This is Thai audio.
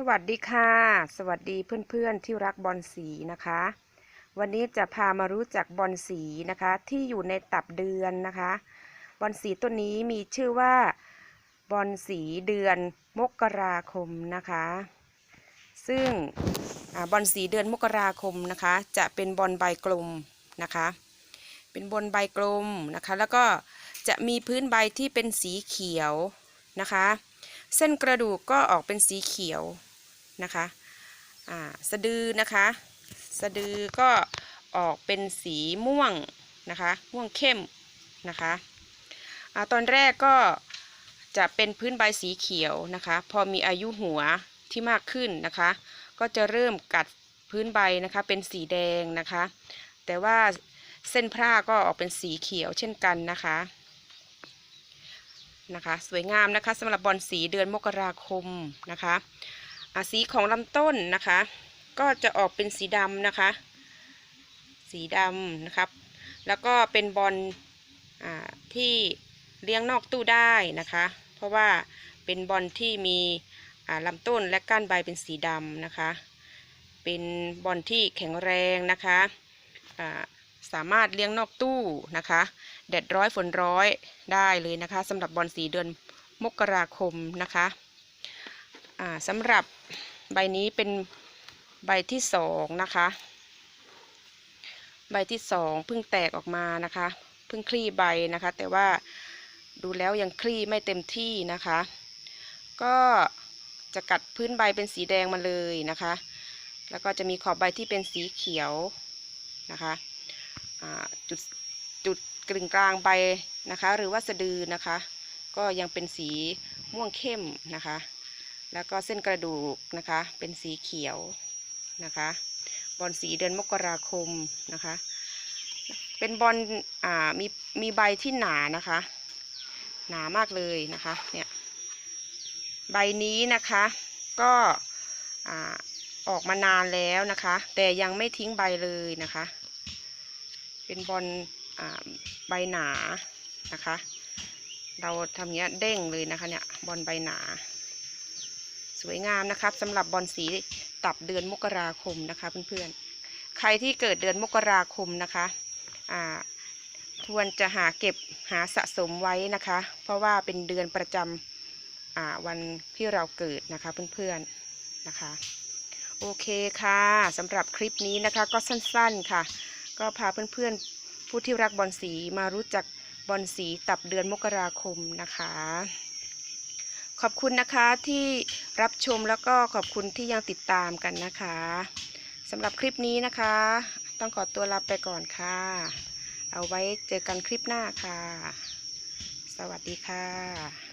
สวัสดีค่ะ สวัสดีเพื่อนๆที่รักบอลสีนะคะ วันนี้จะพามารู้จักบอลสีนะคะที่อยู่ในตับเดือนนะคะ บอลสีต้นนี้มีชื่อว่าบอลสีเดือนมกราคมนะคะ ซึ่งอบอลสีเดือนมกราคมนะคะ จะเป็นบอลใบกลมนะคะ เป็นบอลใบกลมนะคะ แล้วก็จะมีพื้นใบที่เป็นสีเขียวนะคะเส้นกระดูกก็ออกเป็นสีเขียว นะคะสะดือนะคะ สะดือก็ออกเป็นสีม่วงนะคะม่วงเข้มนะคะอตอนแรกก็จะเป็นพื้นใบสีเขียวนะคะ พอมีอายุหัวที่มากขึ้นนะคะ ก็จะเริ่มกัดพื้นใบนะคะเป็นสีแดงนะคะ แต่ว่าเส้นผ้าก็ออกเป็นสีเขียวเช่นกันนะคะนะคะ สวยงามนะคะสำหรับบอลสีเดือนมกราคมนะคะ สีของลำต้นนะคะ ก็จะออกเป็นสีดำนะคะ สีดำนะครับ แล้วก็เป็นบอลอที่เลี้ยงนอกตู้ได้นะคะ เพราะว่าเป็นบอลที่มีลำต้นและก้านใบเป็นสีดำนะคะ เป็นบอลที่แข็งแรงนะคะสามารถเลี้ยงนอกตู้นะคะแดดร้อยฝนร้อยได้เลยนะคะสำหรับบอลสีเดือนมกราคมนะคะ สำหรับใบนี้เป็นใบที่สองนะคะ ใบที่สองเพิ่งแตกออกมานะคะ เพิ่งคลี่ใบนะคะ แต่ว่าดูแล้วยังคลี่ไม่เต็มที่นะคะ ก็จะกัดพื้นใบเป็นสีแดงมาเลยนะคะ แล้วก็จะมีขอบใบที่เป็นสีเขียวนะคะจุดจุดกลึงกลางใบนะคะ หรือว่าสะดือนะคะ ก็ยังเป็นสีม่วงเข้มนะคะ แล้วก็เส้นกระดูกนะคะ เป็นสีเขียวนะคะ บอลสีเดือนมกราคมนะคะ เป็นบอลอ่ามีมีใบที่หนานะคะ หนามากเลยนะคะเนี่ยใบนี้นะคะก็อ่าออกมานานแล้วนะคะ แต่ยังไม่ทิ้งใบเลยนะคะ เป็นบอลอ่าใบหนานะคะ เราทำเงี้ยเด้งเลยนะคะเนี่ยบอลใบหนา สวยงามนะครับสำหรับบอลสีตับเดือนมกราคมนะคะ เพื่อนๆ ใครที่เกิดเดือนมกราคมนะคะอ่าควรจะหาเก็บหาสะสมไว้นะคะ เพราะว่าเป็นเดือนประจำอ่าวันที่เราเกิดนะคะเพื่อนๆนะคะ โอเคค่ะสำหรับคลิปนี้นะคะก็สั้นๆค่ะ ก็พาเพื่อนๆผู้ที่รักบอลสีมารู้จักบอลสีตับเดือนมกราคมนะคะ ขอบคุณนะคะที่รับชมแล้วก็ขอบคุณที่ยังติดตามกันนะคะสำหรับคลิปนี้นะคะ ต้องขอตัวลาไปก่อนค่ะ เอาไว้เจอกันคลิปหน้าค่ะ สวัสดีค่ะ